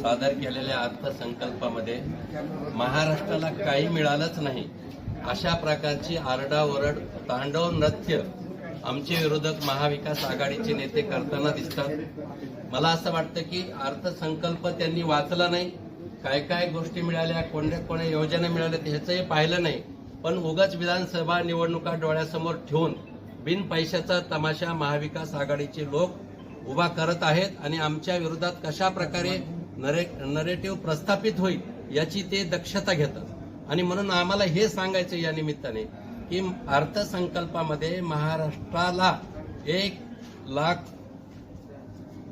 सादर केलेल्या अर्थसंकल्पामध्ये महाराष्ट्राला काही मिळालंच नाही. अशा प्रकारची आरडाओरड तांडव नृत्य आमचे विरोधक महाविकास आघाडीचे नेते करताना दिसतात. मला असं वाटतं की अर्थसंकल्प त्यांनी वाचला नाही. काय काय गोष्टी मिळाल्या कोणत्या कोणत्या योजना मिळाल्या ह्याचंही पाहिलं नाही. पण उगाच विधानसभा निवडणुका डोळ्यासमोर ठेवून बिन पैशाचा तमाशा महाविकास आघाडीचे लोक उभा करत आहेत आणि आमच्या विरोधात कशा प्रकारे नरे नरेटिव्ह प्रस्थापित होईल याची ते दक्षता घेतात. आणि म्हणून आम्हाला हे सांगायचं या निमित्ताने की अर्थसंकल्पामध्ये महाराष्ट्राला एक लाख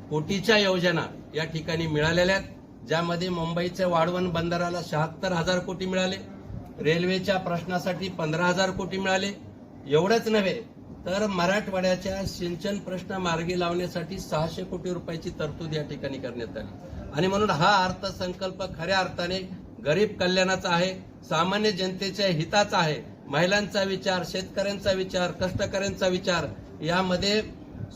कोटीच्या योजना या ठिकाणी मिळालेल्या आहेत ज्यामध्ये मुंबईच्या वाढवण बंदराला शहात्तर हजार कोटी मिळाले रेल्वेच्या प्रश्नासाठी पंधरा हजार कोटी मिळाले. एवढंच नव्हे तर मराठवाड्याच्या सिंचन प्रश्न मार्गी लावण्यासाठी सहाशे कोटी रुपयाची तरतूद या ठिकाणी करण्यात आली. आणि म्हणून हा अर्थसंकल्प खऱ्या अर्थाने गरीब कल्याणाचा आहे सामान्य जनतेच्या हिताचा आहे. महिलांचा विचार शेतकऱ्यांचा विचार कष्टकऱ्यांचा विचार यामध्ये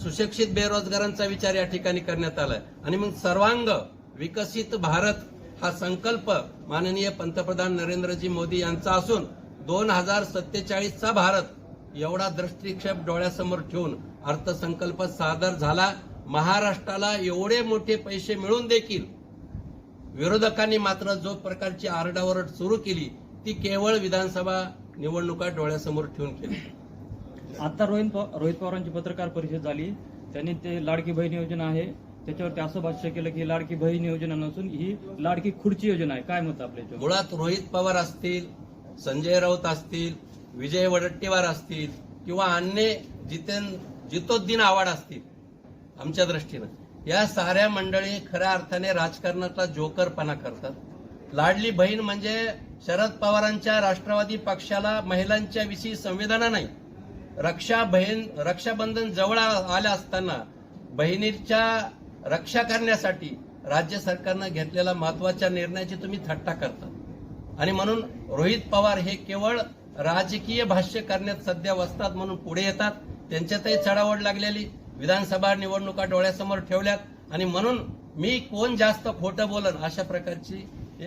सुशिक्षित बेरोजगारांचा विचार या ठिकाणी करण्यात आलाय. आणि मग सर्वांग विकसित भारत हा संकल्प माननीय पंतप्रधान नरेंद्रजी मोदी यांचा असून दोन हजार सत्तेचाळीसचा भारत एवढा दृष्टिक्षेप डोळ्यासमोर ठेवून अर्थसंकल्प सादर झाला. महाराष्ट्राला एवढे मोठे पैसे मिळून देखील विरोधकांनी मात्र जो प्रकारची आरडाओरड सुरू केली ती केवळ विधानसभा निवडणुका डोळ्यासमोर ठेवून केली. आता रोहित रोहित पवारांची पत्रकार परिषद झाली. त्यांनी ते लाडकी बहीण योजना आहे. त्याच्यावरती असं भाष्य केलं की लाडकी बहीण योजना नसून ही लाडकी खुर्ची योजना आहे. काय मत आपल्या? मुळात रोहित पवार असतील संजय राऊत असतील विजय वडट्टीवार असतील किंवा अन्य जितेन जितोद्दीन आव्हाड असतील आमच्या दृष्टीनं. या साऱ्या मंडळी खऱ्या अर्थाने राजकारणाचा जोकरपणा करतात. लाडली बहीण म्हणजे शरद पवारांच्या राष्ट्रवादी पक्षाला महिलांच्या विषयी संवेदना नाही. रक्षा बहीण रक्षाबंधन जवळ आल्या असताना बहिणीच्या रक्षा करण्यासाठी राज्य सरकारनं घेतलेला महत्त्वाच्या निर्णयाची तुम्ही थट्टा करता. आणि म्हणून रोहित पवार हे केवळ राजकीय भाष्य करण्यात सध्या वसतात म्हणून पुढे येतात. त्यांच्यातही चढावड लागलेली. विधानसभा निवडणुका डोळ्यासमोर ठेवल्यात आणि म्हणून मी कोण जास्त खोटं बोलन अशा प्रकारची